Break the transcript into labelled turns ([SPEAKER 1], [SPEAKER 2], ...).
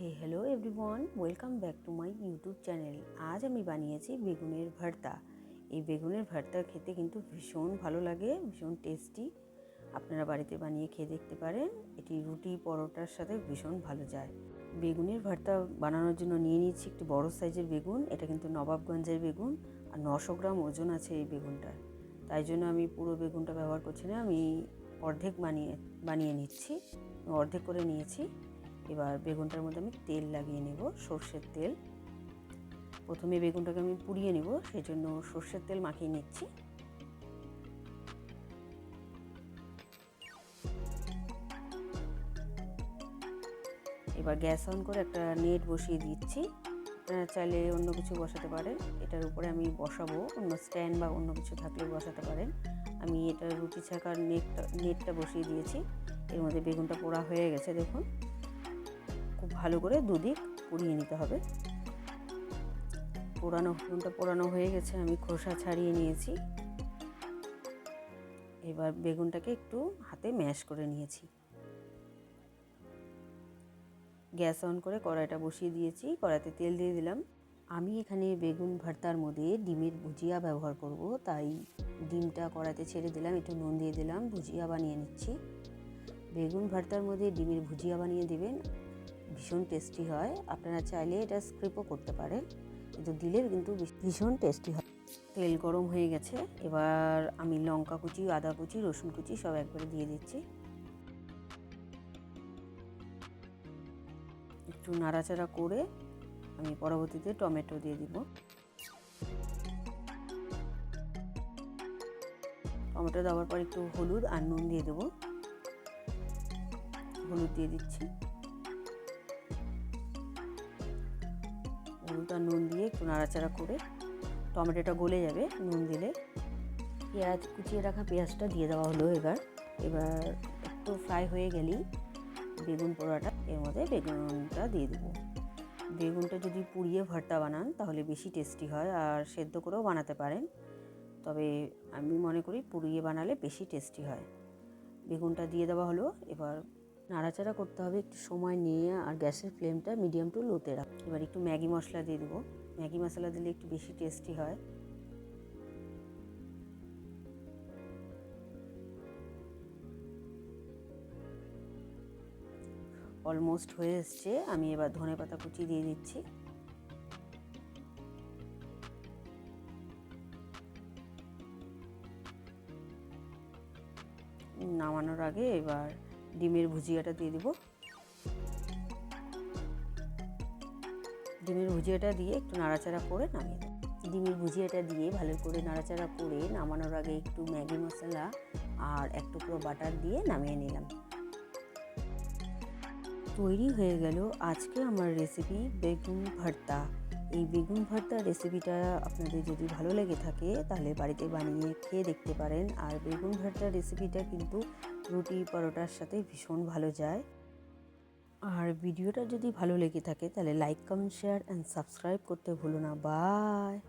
[SPEAKER 1] Hey hello everyone welcome back to my YouTube channel আজ আমি বানিয়েছি বেগুনের ভর্তা। এই বেগুনের ভর্তা খেতে কিন্তু ভীষণ ভালো লাগে, ভীষণ টেস্টি আপনারা বাড়িতে বানিয়ে খেয়ে দেখতে পারেন। এটি রুটি পরোটার সাথে ভীষণ ভালো যায়। বেগুনের ভর্তা বানানোর জন্য নিয়ে নিচ্ছি একটি বড় সাইজের বেগুন। এটা কিন্তু নবাবগঞ্জের বেগুন আর নশো গ্রাম ওজন আছে এই বেগুনটার। তাই জন্য আমি পুরো বেগুনটা ব্যবহার করছি না। আমি অর্ধেক বানিয়ে বানিয়ে নিচ্ছি। অর্ধেক করে নিয়েছি। এবার বেগুনটার মধ্যে আমি তেল লাগিয়ে নেব, সর্ষের তেল। প্রথমে বেগুনটাকে আমি পুড়িয়ে নেব, সেই জন্য সর্ষের তেল মাখিয়ে নিচ্ছি। এবার গ্যাস অন করে একটা নেট বসিয়ে দিচ্ছি। চাইলে অন্য কিছু বসাতে পারেন। এটার উপরে আমি বসাবো, অন্য স্ট্যান্ড বা অন্য কিছু থাকলে বসাতে পারেন। আমি এটা রুটি ছাকার নেটটা নেটটা বসিয়ে দিয়েছি। এর মধ্যে বেগুনটা পোড়া হয়ে গেছে, দেখুন। খুব ভালো করে দুদিক পুড়িয়ে নিতে হবে। পোড়ানো বেগুনটা পোড়ানো হয়ে গেছে, আমি খোসা ছাড়িয়ে নিয়েছি। এবার বেগুনটাকে একটু হাতে ম্যাশ করে নিয়েছি। গ্যাস অন করে কড়াইটা বসিয়ে দিয়েছি, কড়াইতে তেল দিয়ে দিলাম। আমি এখানে বেগুন ভর্তার মধ্যে ডিমের ভুজিয়া ব্যবহার করব, তাই ডিমটা কড়াইতে ছেড়ে দিলাম, একটু নুন দিয়ে দিলাম, ভুজিয়া বানিয়ে নিচ্ছি। বেগুন ভর্তার মধ্যে ডিমের ভুজিয়া বানিয়ে দেবেন ভীষণ টেস্টি হয়। আপনারা চাইলে এটা স্ক্রিপও করতে পারেন। কিন্তু দিলে কিন্তু ভীষণ টেস্টি হয়। তেল গরম হয়ে গেছে। এবার আমি লঙ্কা কুচি, আদা কুচি, রসুন কুচি সব একবারে দিয়ে দিচ্ছি। একটু নাড়াচাড়া করে আমি পরবর্তীতে টমেটো দিয়ে দিব। টমেটো দেওয়ার পর একটু হলুদ আর নুন দিয়ে দেবো। হলুদ দিয়ে দিচ্ছি। হলুদ নুন দিয়ে একটু নাড়াচাড়া করে টমেটোটা গলে যাবে, নুন দিলে। পেঁয়াজ, কুচিয়ে রাখা পেঁয়াজটা দিয়ে দেওয়া হলো এবার। এবার একটু ফ্রাই হয়ে গেলেই বেগুন পোড়াটা, এর মধ্যে বেগুনটা দিয়ে দেবো। বেগুনটা যদি পুড়িয়ে ভর্তা বানান, তাহলে বেশি টেস্টি হয় আর সেদ্ধ করেও বানাতে পারেন। তবে আমি মনে করি পুড়িয়ে বানালে বেশি টেস্টি হয়। বেগুনটা দিয়ে দেওয়া হলো, এবার নাড়াচাড়া করতে হবে, একটু সময় নিয়ে আর গ্যাসের ফ্লেমটা মিডিয়াম টু লোতে রাখ। এবার একটু ম্যাগি মশলা দিয়ে দেবো। ম্যাগি মশলা দিলে একটু বেশি টেস্টি হয়। অলমোস্ট হয়ে এসছে। আমি এবার ধনে পাতা কুচি দিয়ে দিচ্ছি। নামানোর আগে এবার ডিমের ভুজিয়াটা দিয়ে দিব। ডিমের ভুজিয়াটা দিয়ে একটু নাড়াচাড়া করে নামিয়ে দেব। ডিমের ভুজিয়াটা দিয়ে ভালো করে নাড়াচাড়া করে নামানোর আগে একটু ম্যাগি মশলা আর এক টুকরো বাটার দিয়ে নামিয়ে নিলাম। তৈরি হয়ে গেল আজকে আমার রেসিপি বেগুন ভর্তা। এই বেগুন ভর্তা রেসিপিটা আপনাদের যদি ভালো লেগে থাকে, তাহলে বাড়িতে বানিয়ে খেয়ে দেখতে পারেন। আর বেগুন ভর্তা রেসিপিটা কিন্তু রুটি পরোটার সাথে ভীষণ ভালো যায়। আর ভিডিওটা যদি ভালো লেগে থাকে, তাহলে like comment share and subscribe করতে ভুলো না। বাই